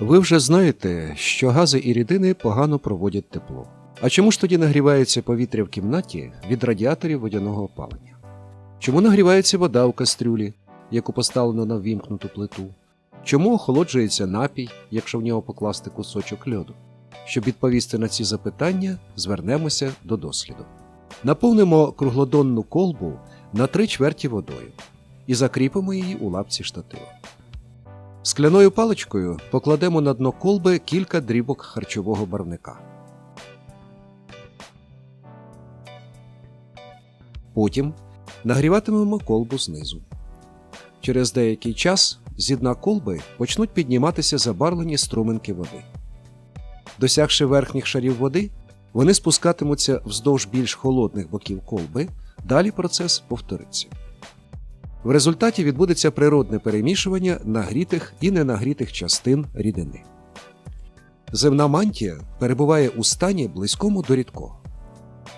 Ви вже знаєте, що гази і рідини погано проводять тепло. А чому ж тоді нагрівається повітря в кімнаті від радіаторів водяного опалення? Чому нагрівається вода в кастрюлі, яку поставлено на ввімкнуту плиту? Чому охолоджується напій, якщо в нього покласти кусочок льоду? Щоб відповісти на ці запитання, звернемося до досліду. Наповнимо круглодонну колбу на три чверті водою і закріпимо її у лапці штатива. Скляною паличкою покладемо на дно колби кілька дрібок харчового барвника. Потім нагріватимемо колбу знизу. Через деякий час зі дна колби почнуть підніматися забарвлені струменки води. Досягши верхніх шарів води, вони спускатимуться вздовж більш холодних боків колби, далі процес повториться. В результаті відбудеться природне перемішування нагрітих і ненагрітих частин рідини. Земна мантія перебуває у стані близькому до рідкого.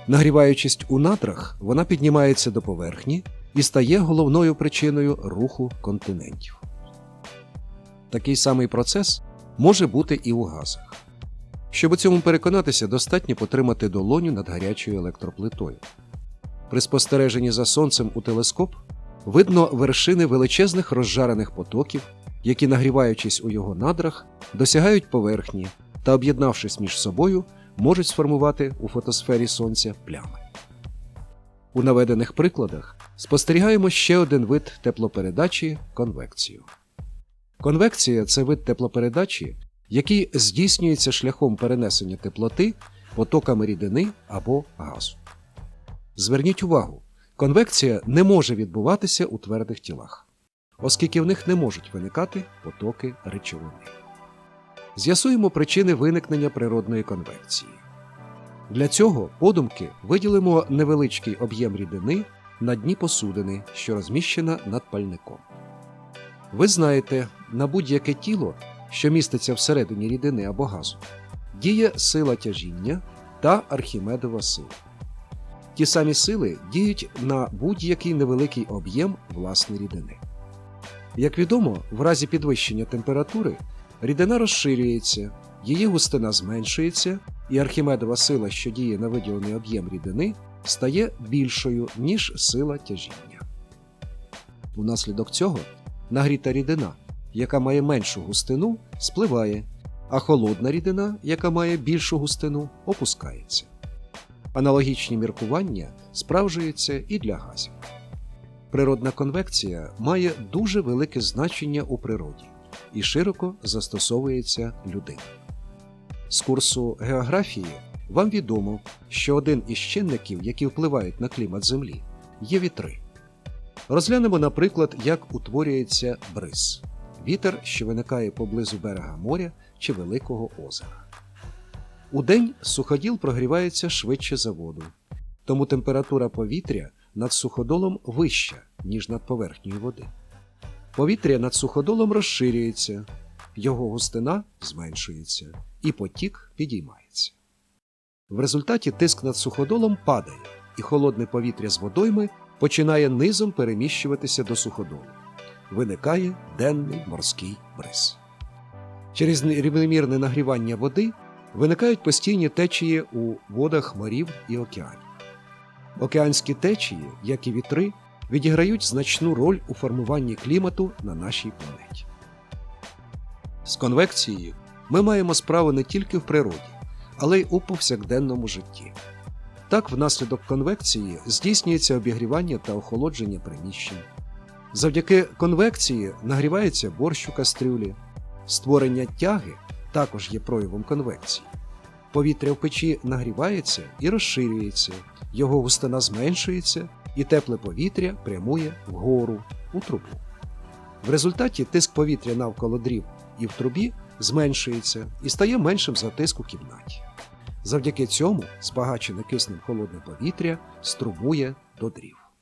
Нагріваючись у надрах, вона піднімається до поверхні і стає головною причиною руху континентів. Такий самий процес може бути і у газах. Щоб у цьому переконатися, достатньо потримати долоню над гарячою електроплитою. При спостереженні за сонцем у телескоп видно вершини величезних розжарених потоків, які, нагріваючись у його надрах, досягають поверхні та, об'єднавшись між собою, можуть сформувати у фотосфері сонця плями. У наведених прикладах спостерігаємо ще один вид теплопередачі конвекцію. Конвекція це вид теплопередачі, який здійснюється шляхом перенесення теплоти потоками рідини або газу. Зверніть увагу, конвекція не може відбуватися у твердих тілах, оскільки в них не можуть виникати потоки речовини. З'ясуємо причини виникнення природної конвекції. Для цього подумки виділимо невеличкий об'єм рідини на дні посудини, що розміщена над пальником. Ви знаєте, на будь-яке тіло, що міститься всередині рідини або газу, діє сила тяжіння та архімедова сила. Ті самі сили діють на будь-який невеликий об'єм власної рідини. Як відомо, в разі підвищення температури рідина розширюється, її густина зменшується, і архімедова сила, що діє на виділений об'єм рідини, стає більшою, ніж сила тяжіння. Унаслідок цього нагріта рідина, яка має меншу густину, спливає, а холодна рідина, яка має більшу густину, опускається. Аналогічні міркування справжуються і для газів. Природна конвекція має дуже велике значення у природі і широко застосовується людиною. З курсу географії вам відомо, що один із чинників, які впливають на клімат Землі, є вітри. Розглянемо, наприклад, як утворюється бриз вітер, що виникає поблизу берега моря чи великого озера. Удень суходіл прогрівається швидше за воду, тому температура повітря над суходолом вища, ніж над поверхнею води. Повітря над суходолом розширюється, його густина зменшується, і потік підіймається. В результаті тиск над суходолом падає, і холодне повітря з водойми починає низом переміщуватися до суходолу. Виникає денний морський бриз. Через рівномірне нагрівання води виникають постійні течії у водах морів і океанів. Океанські течії, як і вітри, відіграють значну роль у формуванні клімату на нашій планеті. З конвекцією ми маємо справу не тільки в природі, але й у повсякденному житті. Так, внаслідок конвекції здійснюється обігрівання та охолодження приміщень. Завдяки конвекції нагрівається борщ у кастрюлі, створення тяги також є проявом конвекції. Повітря в печі нагрівається і розширюється, його густина зменшується, і тепле повітря прямує вгору у трубу. В результаті тиск повітря навколо дрів і в трубі зменшується і стає меншим за тиск у кімнаті. Завдяки цьому збагачене киснем холодне повітря струмує до дрів.